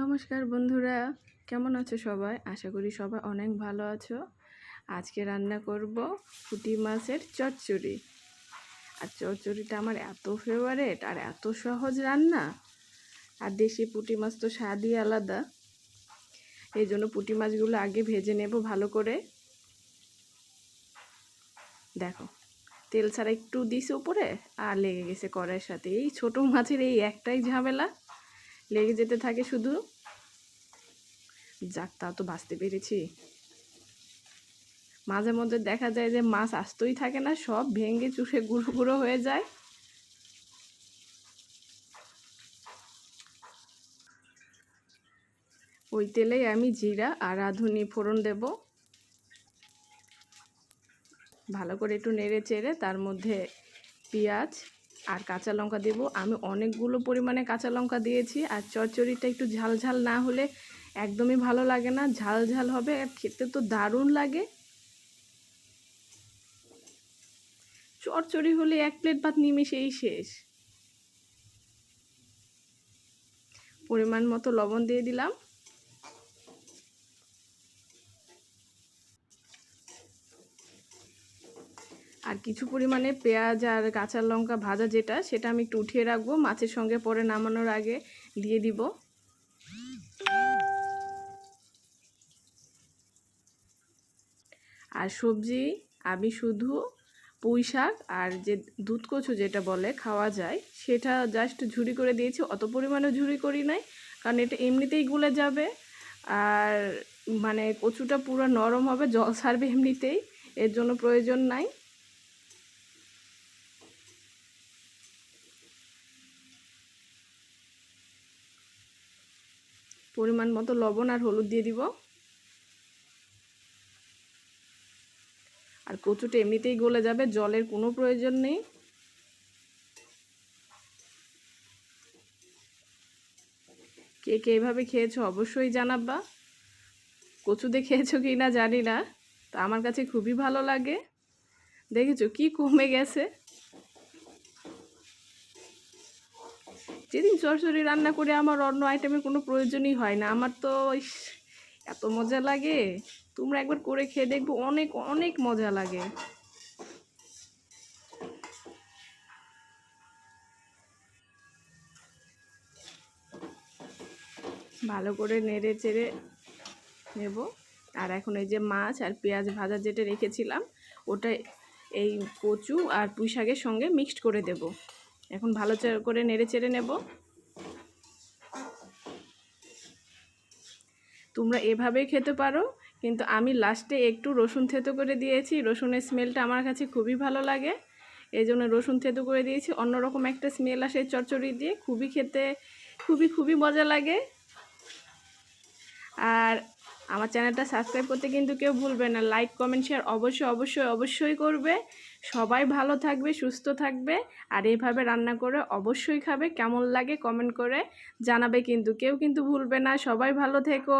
নমস্কার বন্ধুরা, কেমন আছো সবাই? আশা করি সবাই অনেক ভালো আছো। আজকে রান্না করব পুঁটি মাছের চচ্চড়ি। আর চচ্চড়িটা আমার এত ফেভারেট আর এত সহজ রান্না। আর দেশি পুঁটি মাছ তো স্বাদই আলাদা। এই জন্য পুঁটি মাছগুলো আগে ভেজে নেব ভালো করে। দেখো, তেল ছাড়া একটু দিছে উপরে আর লেগে গেছে কড়াইয়ের সাথে। এই ছোট মাছের এই একটাই ঝামেলা। লেগে যেতে থাকে শুধু। যাক তা তো বাঁচতে পেরেছি। মাঝে মধ্যে দেখা যায় যে মাছ আসতেই থাকে না, সব ভেঙে চুষে গুঁড়ো গুঁড়ো হয়ে যায়। ওই তেলেই আমি জিরা আর রাঁধুনি ফোড়ন দেব। ভালো করে একটু নেড়ে চেড়ে তার মধ্যে পেঁয়াজ আর কাঁচা লঙ্কা দেব। আমি অনেকগুলো পরিমাণে কাঁচা লঙ্কা দিয়েছি। আর চচ্চড়িটা একটু ঝাল ঝাল না হলে একদমই ভালো লাগে না। ঝাল ঝাল হবে আর খেতে তো দারুণ লাগে। চচ্চড়ি হলে এক প্লেট ভাত নিমেষেই শেষ। পরিমাণ মতো লবণ দিয়ে দিলাম। আর কিছু পরিমাণে পেঁয়াজ আর কাঁচা লঙ্কা ভাজা যেটা, সেটা আমি একটু উঠিয়ে রাখব। মাছের সঙ্গে পরে নামানোর আগে দিয়ে দিব। আর সবজি, আমি শুধু পুঁই শাক আর যে দুধ কচু যেটা বলে খাওয়া যায়, সেটা জাস্ট ঝুড়ি করে দিয়েছি। অত পরিমাণে ঝুড়ি করি নাই, কারণ এটা এমনিতেই গুলে যাবে। আর মানে কচুটা পুরো নরম হবে, জল ছাড়বে এমনিতেই, এর জন্য প্রয়োজন নাই। পরিমাণ মতো লবণ আর হলুদ দিয়ে দিব। আর কচুটা এমনিতেই গলে যাবে, জলের কোনো প্রয়োজন নেই। কে কে এভাবে খেয়েছো অবশ্যই জানাবা। কচুতে খেয়েছো কি না জানি না, তা আমার কাছে খুবই ভালো লাগে। দেখেছ কি কমে গেছে? যেদিন চরচড়ি রান্না করে আমার অন্য আইটেমের কোনো প্রয়োজনই হয় না। আমার তো এত মজা লাগে। তোমরা একবার করে খেয়ে দেখব, অনেক অনেক মজা লাগে। ভালো করে নেড়ে চেড়ে নেব। আর এখন এই যে মাছ আর পেঁয়াজ ভাজা যেটা রেখেছিলাম, ওটা এই কচু আর পুঁই শাকের সঙ্গে মিক্সড করে দেব। এখন ভালো করে নেড়ে চেড়ে নেব। তোমরা এভাবেই খেতে পারো, কিন্তু আমি লাস্টে একটু রসুন থেতো করে দিয়েছি। রসুনের স্মেলটা আমার কাছে খুবই ভালো লাগে। এই জন্য রসুন থেতো করে দিয়েছি। অন্যরকম একটা স্মেল আসে চচ্চড়ি দিয়ে। খুবই খেতে, খুবই খুবই মজা লাগে। আর আমার চ্যানেলটা সাবস্ক্রাইব করতে কিন্তু কেউ ভুলবে না। লাইক কমেন্ট শেয়ার অবশ্যই অবশ্যই অবশ্যই করবে। সবাই ভালো থাকবে, সুস্থ থাকবে। আর এইভাবে রান্না করে অবশ্যই খাবে। কেমন লাগে কমেন্ট করে জানাবে কিন্তু। কেউ কিন্তু ভুলবে না। সবাই ভালো থেকো।